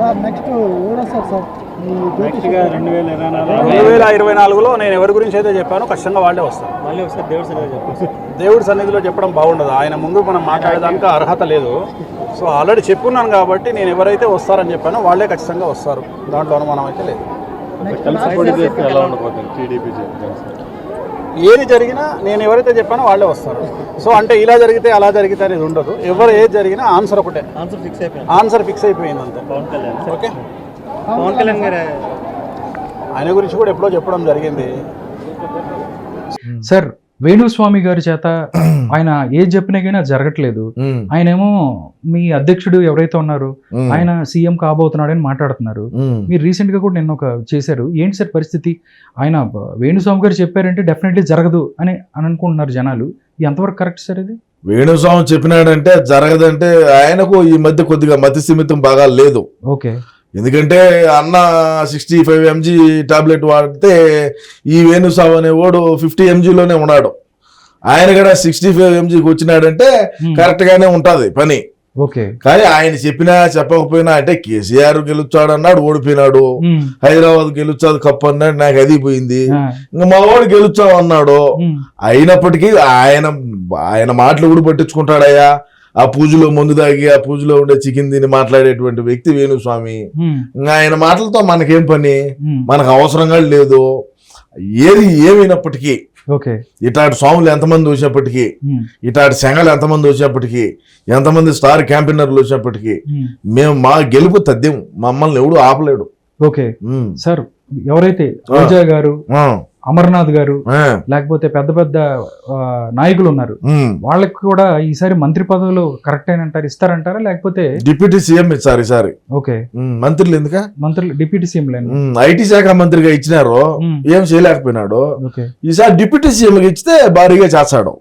Sir next ఎవరు వస్తారు sir? ఈ నెక్స్ట్గా రెండు వేల ఇరవై నాలుగులో నేను ఎవరి గురించి అయితే చెప్పానో ఖచ్చితంగా వాళ్ళే వస్తారు. మళ్ళీ ఒకసారి దేవుడి చెప్పేసి దేవుడి సన్నిధిలో చెప్పడం బాగుండదు. ఆయన ముందు మనం మాట్లాడేదానికి అర్హత లేదు. సో ఆల్రెడీ చెప్పున్నాను కాబట్టి నేను ఎవరైతే వస్తారని చెప్పానో వాళ్ళే ఖచ్చితంగా వస్తారు. దాంట్లో అనుమానం అయితే లేదు. ఏది జరిగినా నేను ఎవరైతే చెప్పానో వాళ్ళే వస్తారు. సో అంటే ఇలా జరిగితే అలా జరిగితే అనేది ఉండదు. ఎవరు ఏది జరిగినా ఆన్సర్ ఒకటే. ఆన్సర్ ఫిక్స్ అయిపోయింది. ఆన్సర్ ఫిక్స్ అయిపోయింది అంతే. పవన్ కళ్యాణ్ ఓకే? పవన్ కళ్యాణ్ గారు ఆయన గురించి కూడా ఎప్పుడో చెప్పడం జరిగింది. సార్ వేణుస్వామి గారి చేత ఆయన ఏది చెప్పినా కానీ అది జరగట్లేదు. ఉమ్, ఆయన ఏమో మీ అధ్యక్షుడు ఎవరైతే ఉన్నారో ఆయన సీఎం కాబోతున్నాడని మాట్లాడుతున్నారు. మీరు రీసెంట్గా కూడా నిన్న ఒక చేశారు. ఏంటి సార్ పరిస్థితి? ఆయన వేణుస్వామి గారు చెప్పారంటే డెఫినెట్లీ జరగదు అని అని అనుకుంటున్నారు జనాలు. ఎంతవరకు కరెక్ట్ సార్ ఇది? వేణుస్వామి చెప్పినాడంటే జరగదంటే ఆయనకు ఈ మధ్య కొద్దిగా మతి సీమితం బాగా లేదు. ఓకే. ఎందుకంటే అన్న సిక్స్టీ ఫైవ్ ఎంజీ టాబ్లెట్ వాడితే ఈ వేణుస్వామి అనేవాడు ఫిఫ్టీ ఎంజీలోనే ఉన్నాడు. ఆయన కూడా సిక్స్టీ ఫైవ్ ఎంజీకి వచ్చినాడంటే Hmm. కరెక్ట్ గానే ఉంటది పని. ఓకే. కానీ ఆయన చెప్పినా చెప్పకపోయినా అంటే కేసీఆర్ గెలుచాడు అన్నాడు ఓడిపోయినాడు. ఉమ్, హైదరాబాద్ గెలుచాదు కప్పు అన్నాడు నాకు అది పోయింది. ఆ, ఇంకా మా వాడు గెలుచావు అన్నాడు అయినప్పటికీ ఆయన ఆయన మాటలు కూడా పట్టించుకుంటాడయ్యా. ఆ పూజలో ముందు దాగి ఆ పూజలో ఉండే చికెన్ తిని మాట్లాడేటువంటి వ్యక్తి వేణుస్వామి. ఉమ్, ఇంకా ఆయన మాటలతో మనకేం పని? మనకు అవసరంగా లేదు. ఏది ఏమైనప్పటికీ ఓకే. ఇటాటి స్వాములు ఎంతమంది వచ్చినప్పటికీ ఇటాటి సంఘాలు ఎంతమంది వచ్చినప్పటికీ ఎంతమంది స్టార్ క్యాంపెయినర్లు వచ్చినప్పటికీ మేము మా గెలుపు తథ్యం. మమ్మల్ని ఎవడు ఆపలేడు. ఓకే. సార్ ఎవరైతే రోజా గారు అమర్నాథ్ గారు లేకపోతే పెద్ద పెద్ద నాయకులు ఉన్నారు. వాళ్ళకి కూడా ఈసారి మంత్రి పదవులు కరెక్ట్ అయినంటారు ఇస్తారంటారా? లేకపోతే డిప్యూటీ సీఎం ఇచ్చారు ఈసారి. ఓకే. మంత్రులు ఎందుక? మంత్రులు డిప్యూటీ సీఎం లేను ఉమ్, ఐటీ శాఖ మంత్రిగా ఇచ్చినారు. ఏం చేయలేకపోయినాడు. ఈసారి డిప్యూటీ సీఎం ఇచ్చితే భారీగా చేస్తాడు.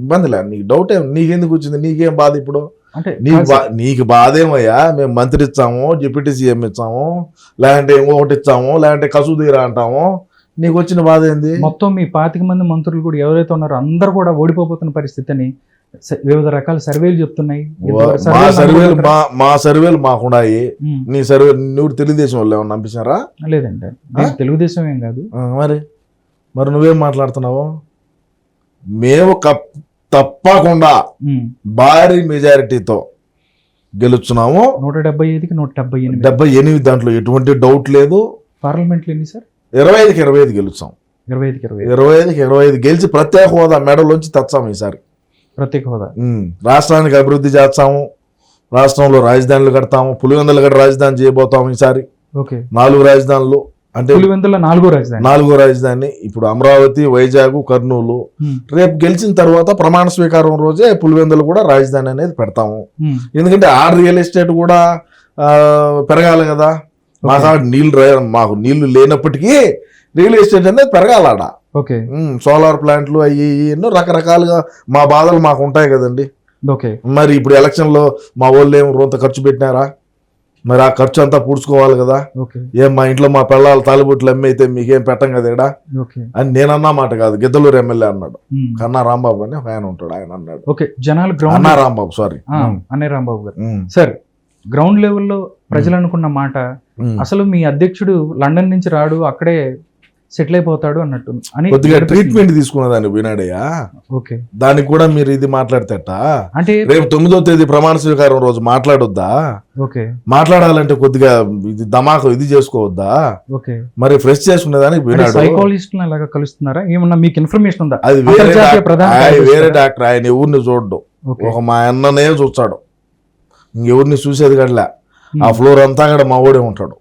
ఇబ్బందిలే నీకు డౌట్ ఏం? నీకెందుకు వచ్చింది? నీకేం బాధ ఇప్పుడు? అంటే నీకు. నీకు బాధ ఏమయ్యా? మేము మంత్రి ఇచ్చాము డిప్యూటీ సీఎం ఇచ్చాము లేదంటే ఇంకొకటి ఇచ్చాము లేదంటే కసూదీరా అంటాము. నీకు వచ్చిన బాధ ఏంది? మొత్తం మీ పాతిక మంది మంత్రులు కూడా ఎవరైతే ఉన్నారో అందరూ కూడా ఓడిపోతున్న పరిస్థితి అని స- వివిధ రకాల సర్వేలు చెప్తున్నాయి. మా సర్వేలు మా మా సర్వేలు మాకున్నాయి. నీ సర్వే నువ్వు తెలుగుదేశం వాళ్ళు ఏమన్నా పంపించారా లేదండి. తెలుగుదేశం ఏం కాదు. మరి మరి నువ్వేం మాట్లాడుతున్నావు? మేము తప్పకుండా భారీ మెజారిటీతో గెలుచున్నాము. నూట డెబ్బై ఐదుకి నూట డెబ్బై ఎనిమిది. డెబ్బై ఎనిమిది దాంట్లో ఎటువంటి డౌట్ లేదు. పార్లమెంట్లు ఎన్ని సార్? ఇరవై ఐదుకి ఇరవై ఐదు గెలుచాం ఇరవై ఐదుకి ఇరవై ఇరవై ఐదుకి ఇరవై ఐదు గెలిచి ప్రత్యేక హోదా మెడలోంచి తెచ్చాము ఈసారి. ప్రత్యేక హోదా. రాష్ట్రానికి అభివృద్ధి చేస్తాము. రాష్ట్రంలో రాజధానులు కడతాము. పులివెందులు గడ రాజధాని చేయబోతాము ఈసారి. ఓకే. నాలుగు రాజధానులు. అంటే పులివెందుల నాలుగో రాజధాని. నాలుగో రాజధాని. ఇప్పుడు అమరావతి వైజాగ్ కర్నూలు. రేపు గెలిచిన తర్వాత ప్రమాణ స్వీకారం రోజే పులివెందులు కూడా రాజధాని అనేది పెడతాము. ఎందుకంటే ఆ రియల్ ఎస్టేట్ కూడా పెరగాలి కదా. మాకు ఆడ నీళ్ళు మాకు నీళ్ళు లేనప్పటికీ రియల్ ఎస్టేట్ అనేది పెరగాలాడ ఓకే. సోలార్ ప్లాంట్లు ఇయ్యి ఎన్నో రకరకాలుగా మా బాధలు మాకు ఉంటాయి కదండి. ఓకే. మరి ఇప్పుడు ఎలక్షన్లో మా వాళ్ళు ఏం రొంత ఖర్చు పెట్టినారా? మరి ఆ ఖర్చు అంతా పూడ్చుకోవాలి కదా. ఓకే. ఏం మా ఇంట్లో మా పిల్లలు తాలిబొట్లు అమ్మి అయితే మీకేం పెట్టం కదా ఇక్కడ ఓకే. అని నేనన్నా మాట కాదు. గిద్దలూరు ఎమ్మెల్యే అన్నాడు. కన్నా రాంబాబు అని ఆయన ఉంటాడు ఆయన అన్నాడు. ఓకే. జనాలు గ్రౌండ్ అన్నా రాంబాబు సారీ అనే రాంబాబు గారు. సార్ గ్రౌండ్ లెవెల్లో ప్రజలు అనుకున్న మాట అసలు మీ అధ్యక్షుడు లండన్ నుంచి రాడు అక్కడే సెటిల్ అయిపోతాడు అన్నట్టు. అని కొద్దిగా. ట్రీట్మెంట్ తీసుకున్నదాన్ని పోయినాడయ్యా ఓకే. దానికి కూడా మీరు ఇది మాట్లాడతేట? అంటే రేపు తొమ్మిదో తేదీ ప్రమాణ స్వీకారం రోజు మాట్లాడొద్దా? ఓకే. మాట్లాడాలంటే కొద్దిగా ఇది దమాకు ఇది చేసుకోవద్దా? ఓకే. మరి ఫ్రెష్ చేసుకునేదానికి పోయినాడు సైకాలజిస్ట్ అలాగా కలుస్తున్నారా? ఏమన్నా మీకు ఇన్ఫర్మేషన్ ఉందా? అది వేరే వేరే? డాక్టర్ ఆయన ఎవరిని చూడ్డు. ఒక మా అన్ననే చూస్తాడు. ఇంకెవరిని చూసేది కట్లే ఆ ఉమ్, ఫ్లోర్ అంతా కూడా మా ఓడే ఉంటాడు.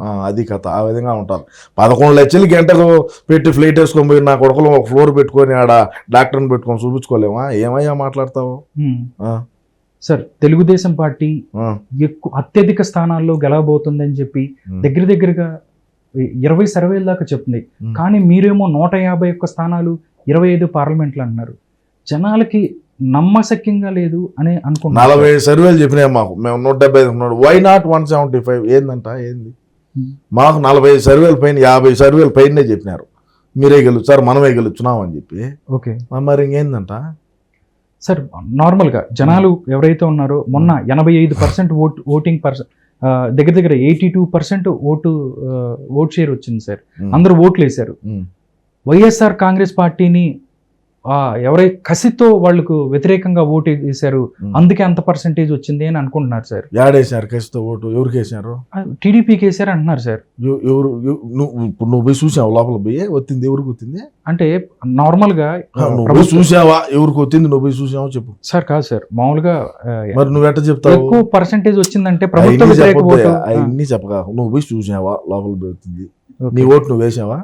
ఆ, అది కథ. ఆ విధంగా ఉంటారు. పదకొండు లక్షలు గంటకు పెట్టి ఫ్లైట్ వేసుకొని పోయి నా కొడుకులు ఒక ఫ్లోర్ పెట్టుకొని ఆడ డాక్టర్ని పెట్టుకొని చూపించుకోలేమా? ఏమయ్యా మాట్లాడతావు? సార్ తెలుగుదేశం పార్టీ ఎక్కువ అత్యధిక స్థానాల్లో గెలవబోతుందని చెప్పి. దగ్గర దగ్గరగా ఇరవై సర్వేల దాకా చెప్తుంది. కానీ మీరేమో నూట యాభై ఒక్క స్థానాలు ఇరవై ఐదు పార్లమెంట్లు అంటున్నారు. జనాలకి నమ్మశక్యంగా లేదు అని అనుకుంటున్నారు నలభై సర్వేలు చెప్పినాయి మాకు. మేము నూట డెబ్బై ఐదు ఉన్నాడు. Why not one seventy five ఏందంట ఏంది? ఉమ్. మాకు నలభై సర్వేల పైన యాభై సర్వేల పైనే చెప్పినారు. మీరే గెలుస్తారు మనమే గెలుచున్నాం అని చెప్పి. ఓకే. మరి ఇంకేందంట? సార్ నార్మల్గా జనాలు ఎవరైతే ఉన్నారో మొన్న ఎనభై ఐదు పర్సెంట్ ఓట్ ఓటింగ్ పర్సెంట్ దగ్గర దగ్గర eighty two percent vote vote share వచ్చింది సార్. అందరూ ఓట్లు వేశారు. వైఎస్ఆర్ కాంగ్రెస్ పార్టీని ఎవరై కసితో వాళ్ళకు వ్యతిరేకంగా ఓటు వేశారు. అందుకే అంత పర్సెంటేజ్ వచ్చింది అని అనుకుంటున్నారు సార్. యాడేశారు కేసుతో ఓటు? ఎవరికి వేసారు టీడీపీకి వేశారు అంటున్నారు సార్. ఎవ- ఎవరు ఇప్పుడు నువ్వు పోయి చూసావు లోపల పోయి? వచ్చింది ఎవరికి వచ్చింది? అంటే నార్మల్గా చూసావా? ఎవరికి వచ్చింది? నువ్వు పోయి చూసావా? చెప్పు. సార్ కాదు సార్. మామూలుగా మరి నువ్వు ఎట్ట చెప్తావు? ఎక్కువ పర్సెంటేజ్ వచ్చిందంటే ప్రభుత్వ అవన్నీ వ్యతిరేక ఓటు చెప్పొద్దు అవన్నీ చెప్పగా నువ్వు పోయి చూసావా? లోపల పోయి వచ్చింది. నీ ఓటు నువ్వు వేసావా?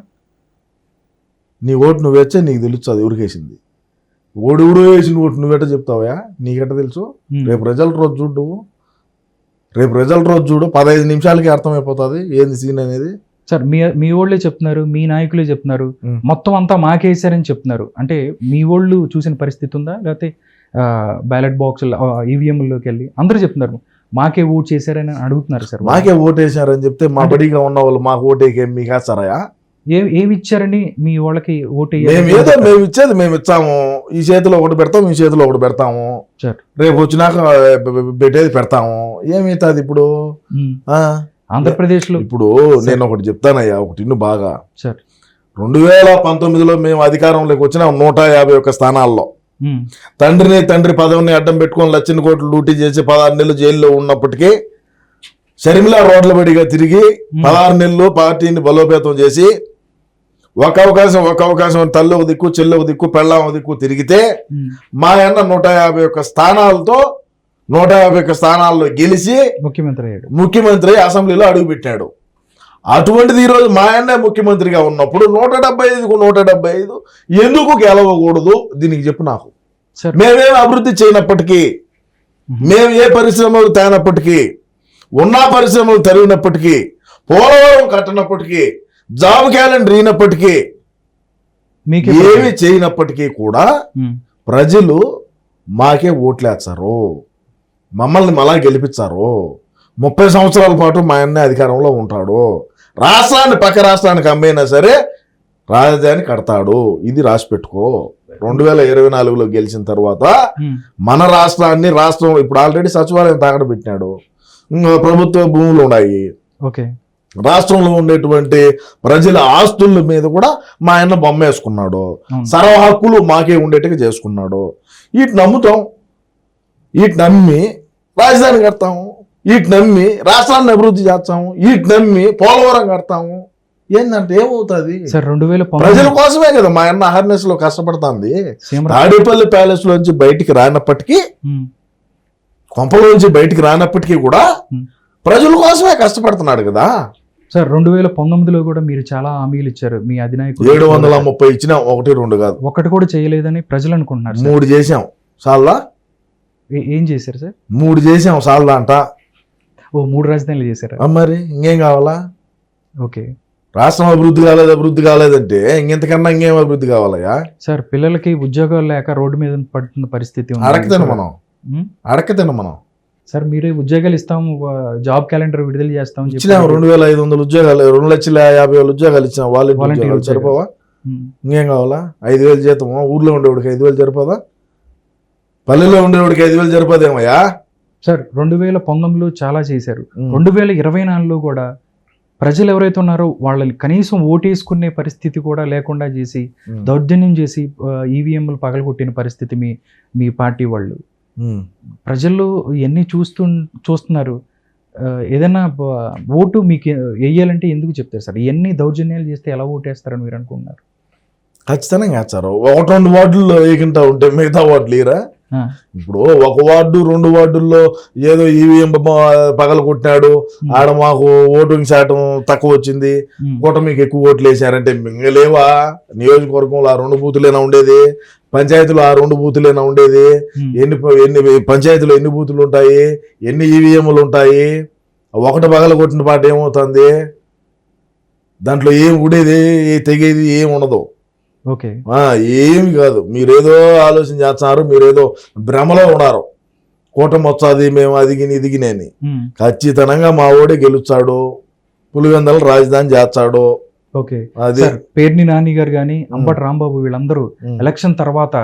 నీ ఓటు నువ్వు వేస్తే నీకు తెలుస్తుంది ఎవరికి వేసింది ఓడివుడు వేసిన ఓటు నువ్వెట్ట చెప్తావా నీకెట్ట తెలుసు. రేపు రిజల్ట్ రోజు చూడు నువ్వు. రేపు రిజల్ట్ రోజు చూడు పదహైదు నిమిషాలకి అర్థమైపోతుంది ఏంది సీన్ అనేది. సార్ మీ మీ వాళ్ళే చెప్తున్నారు మీ నాయకులే చెప్తున్నారు. మొత్తం అంతా మాకేసారని చెప్తున్నారు. అంటే మీ వాళ్ళు చూసిన పరిస్థితి ఉందా? లేకపోతే బ్యాలెట్ బాక్స్ ఈవీఎంలోకి వెళ్ళి అందరూ చెప్తున్నారు మాకే ఓట్ చేశారని అడుగుతున్నారు సార్. మాకే ఓటు వేసారని చెప్తే మా బడిగా ఉన్న వాళ్ళు మాకు ఓటేకేం మీకు వేస్తారా ఏమి ఇచ్చారని మీ వాళ్ళకి ఓటు మేము ఏదో మేము ఇచ్చేది మేము ఇచ్చాము. ఈ చేతిలో ఒకటి పెడతాం ఈ చేతిలో ఒకటి పెడతాము. రేపు వచ్చినాక పెట్టేది పెడతాము. ఏమవుతుంది ఇప్పుడు? ఉమ్. ఆ? ఆంధ్రప్రదేశ్లో ఇప్పుడు నేను ఒకటి చెప్తానయ్యా ఒకటి ఇన్ను బాగా. రెండు వేల పంతొమ్మిదిలో మేము అధికారంలోకి వచ్చిన నూట యాభై ఒక్క స్థానాల్లో. తండ్రిని తండ్రి పదవిని అడ్డం పెట్టుకొని లక్షల కోట్లు లూటీ చేసి పదహారు నెలలు జైల్లో ఉన్నప్పటికీ షర్మిల రోడ్ల బడిగా తిరిగి పదహారు నెలలు పార్టీని బలోపేతం చేసి ఒక అవకాశం ఒక అవకాశం తల్లి ఒక దిక్కు చెల్లి ఒక దిక్కు పెళ్ళాం ఒక దిక్కు తిరిగితే. మా అన్న నూట యాభై ఒక్క స్థానాలతో నూట యాభై ఒక్క స్థానాల్లో గెలిచి ముఖ్యమంత్రి అయ్యాడు. ముఖ్యమంత్రి అసెంబ్లీలో అడుగుపెట్టాడు. అటువంటిది ఈరోజు మా అన్న ముఖ్యమంత్రిగా ఉన్నప్పుడు నూట డెబ్బై ఐదుకు నూట డెబ్బై ఐదు ఎందుకు గెలవకూడదు? దీనికి చెప్పు నాకు. మేమేం అభివృద్ధి చేయనప్పటికీ మేము ఏ పరిశ్రమలు తేనప్పటికీ ఉన్న పరిశ్రమలు తరిగినప్పటికీ పోలవరం కట్టినప్పటికీ జాబ్ క్యాలెండర్ అయినప్పటికీ మీకే ఏమి చేయనప్పటికీ కూడా. ప్రజలు మాకే ఓట్లేస్తారు. మమ్మల్ని మళ్ళా గెలిపించారు ముప్పై సంవత్సరాల పాటు మా అన్న అధికారంలో ఉంటాడు. రాష్ట్రాన్ని పక్క రాష్ట్రానికి అమ్మైనా సరే రాజధాని కడతాడు. ఇది రాసి పెట్టుకో. రెండు వేల ఇరవై నాలుగులో గెలిచిన తర్వాత. మన రాష్ట్రాన్ని రాష్ట్రం ఇప్పుడు ఆల్రెడీ సచివాలయం తాకడ పెట్టినాడు. ప్రభుత్వ భూములు ఉన్నాయి. ఓకే. రాష్ట్రంలో ఉండేటువంటి ప్రజల ఆస్తుల మీద కూడా మా ఆయన బొమ్మ వేసుకున్నాడు అవును. సర్వ హక్కులు మాకే ఉండేట్టుగా చేసుకున్నాడు. వీటి నమ్ముతాం. వీటి నమ్మి రాజధాని కడతాము వీటి నమ్మి రాష్ట్రాన్ని అభివృద్ధి చేస్తాము వీటి నమ్మి పోలవరం కడతాము ఏంటంటే ఏమవుతుంది? రెండు వేల ప్రజల కోసమే కదా మా అన్న అహర్నెస్లో కష్టపడుతుంది. తాడేపల్లి ప్యాలెస్ లోంచి బయటికి రానప్పటికీ. కొంపలోంచి బయటికి రానప్పటికీ కూడా. ప్రజల కోసమే కష్టపడుతున్నాడు కదా. సార్ రెండు వేల పంతొమ్మిదిలో కూడా మీరు చాలా హామీలు ఇచ్చారు. మీ అధినాయకుడు ఏడు వందల ముప్పై ఇచ్చినా ఒకటి రెండు కాదు. ఒకటి కూడా చేయలేదని ప్రజలు అనుకుంటున్నారు మూడు చేసాం సాల్దా? ఏ- చేశారు సార్? మూడు చేసాం సాల్దా అంట. ఓ మూడు రాజధానులు చేశారా? మరి ఇంకేం కావాలా? ఓకే. రాష్ట్రం అభివృద్ధి కాలేదు అభివృద్ధి కాలేదంటే ఇంకెంతకన్నా ఇంకేం అభివృద్ధి కావాలయ్యా? సార్ పిల్లలకి ఉద్యోగాలు లేక రోడ్డు మీద పడుతున్న పరిస్థితి ఉంది. అడకతిన మనం. ఉమ్. అడకతిన మనం. సార్ మీరే ఉద్యోగాలు ఇస్తాము జాబ్ క్యాలెండర్ విడుదల చేస్తాం ఇచ్చినాం రెండు వేల ఐదు వందల ఉద్యోగాలు రెండు లక్షల యాభై వేల ఉద్యోగాలు ఇచ్చినాం. ఉద్యోగాలు. సరిపోవా? ఇంకేం కావాలా? ఐదు వేలు జీతము? ఊర్లో ఉండేవాడికి ఐదు వేలు సరిపోదా? పల్లెల్లో ఉండేవాడికి ఐదు వేలు సరిపోదేమయ్యా? సార్ రెండు వేల పంతొమ్మిదిలో చాలా చేశారు. రెండు వేల ఇరవై నాలుగులో కూడా ప్రజలు ఎవరైతే ఉన్నారో వాళ్ళని కనీసం ఓటేసుకునే పరిస్థితి కూడా లేకుండా చేసి. దౌర్జన్యం చేసి ఈవీఎంలు పగలగొట్టిన పరిస్థితి మీ మీ పార్టీ వాళ్ళు. ప్రజలు ఇవన్నీ చూస్తూ చూస్తున్నారు. ఏదైనా ఓటు మీకు వేయాలంటే ఎందుకు చెప్తారు సార్? ఇవన్నీ దౌర్జన్యాలు చేస్తే ఎలా ఓటేస్తారని మీరు అనుకుంటున్నారు? ఖచ్చితంగా వేస్తారు ఒకటి రెండు వార్డుల్లో ఏకింటా ఉంటే మిగతా వార్డులు ఆ, ఇప్పుడు ఒక వార్డు రెండు వార్డుల్లో ఏదో ఈవీఎం పగల కొట్టినాడు. ఆడ మాకు ఓటింగ్ శాతం తక్కువ వచ్చింది. కూటమికి ఎక్కువ ఓట్లు వేసారంటే మింగలేవా నియోజకవర్గంలో ఆ రెండు బూతులేనా ఉండేది? పంచాయతీలో ఆ రెండు బూతులేనా ఉండేది? ఎన్ని ఎన్ని పంచాయతీలో ఎన్ని బూతులు ఉంటాయి? ఎన్ని ఈవీఎంలు ఉంటాయి? ఒకటి పగల కొట్టిన పాట ఏమవుతుంది? దాంట్లో ఏం ఉండేది ఏ తెగేది? ఏం ఉండదు. ఏమి కాదు. మీరేదో ఆలోచన చేస్తున్నారు మీరేదో భ్రమలో ఉన్నారు. కూటమి వచ్చాది మేము అదిగిని ఇదిగిని అని. ఉమ్, ఖచ్చితంగా మా ఓడే గెలుస్తాడు పులివెందలు రాజధాని చేస్తాడు. ఓకే. పేర్ని నాని గారు కానీ అంబటి రాంబాబు వీళ్ళందరూ ఎలక్షన్ తర్వాత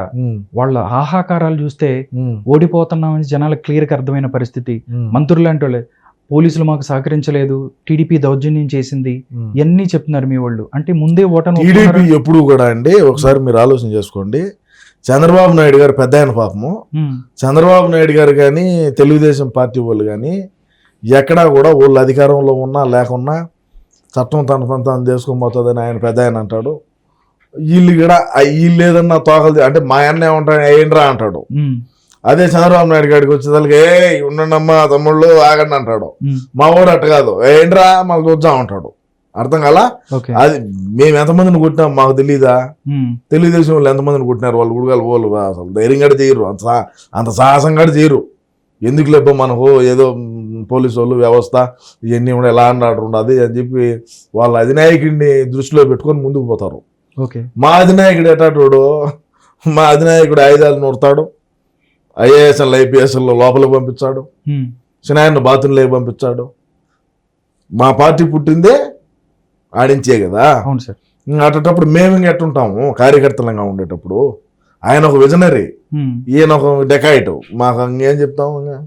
వాళ్ళ ఆహాకారాలు చూస్తే ఓడిపోతున్నామని జనాలకు క్లియర్గా అర్థమైన పరిస్థితి. మంత్రులు లాంటి పోలీసులు మాకు సహకరించలేదు. టీడీపీ దౌర్జన్యం చేసింది. ఇవన్నీ చెప్తున్నారు మీ వాళ్ళు. అంటే ముందే ఓటను టీడీపీ ఎప్పుడు కూడా అండి ఒకసారి మీరు ఆలోచన చేసుకోండి. చంద్రబాబు నాయుడు గారు పెద్ద ఆయన పాపము. చంద్రబాబు నాయుడు గారు కానీ తెలుగుదేశం పార్టీ వాళ్ళు కానీ ఎక్కడా కూడా వాళ్ళు అధికారంలో ఉన్నా లేకున్నా చట్టం తన పని తాను చేసుకొని పోతుందని ఆయన పెద్ద ఆయన అంటాడు. వీళ్ళు కూడా వీళ్ళు ఏదన్నా తోకలు అంటే మా అన్న ఏమంటాడు ఏంట్రా అంటాడు. అదే చంద్రబాబు నాయుడు గారికి వచ్చేదానికి ఏ ఉండండమ్మా తమ్ముళ్ళు ఆగండి అంటాడు. మా ఊరు అట్ట కాదు. ఏంట్రా మళ్ళీ చూద్దాం అంటాడు. అర్థం కాలా? అది మేము ఎంతమందిని కొట్టినాం మాకు తెలీదా? తెలుగుదేశం వాళ్ళు ఎంతమందిని కొట్టినారు? వాళ్ళు గుడిగాలు పోలు అసలు ధైర్యం కూడా చేయరు. అంత అంత సాహసం కూడా చేయరు. ఎందుకు లేబ్బో మనకు ఏదో పోలీసు వాళ్ళు వ్యవస్థ ఇవన్నీ కూడా ఎలా ఆర్డర్ ఉండదు అని చెప్పి వాళ్ళ అధినాయకుడిని దృష్టిలో పెట్టుకొని ముందుకు పోతారు. మా అధినాయకుడు ఎటాటోడు మా అధినాయకుడు ఆయుధాలు నూరుతాడు. ఐఏఎస్ఎల్ ఐపీఎస్ఎల్ లోపలికి పంపించాడు. ఉమ్, చిన్నాయన్ని బాత్రూంలోకి పంపించాడు. మా పార్టీ పుట్టిందే ఆడించే కదా. అవును సార్. ఇంక అట్టేటప్పుడు మేము ఇంక ఎట్టుంటాము? కార్యకర్తలంగా ఉండేటప్పుడు. ఆయన ఒక విజనరీ. ఈయన ఒక డెకాయిట్. మాకు ఇంకేం చెప్తాము ఇంకా?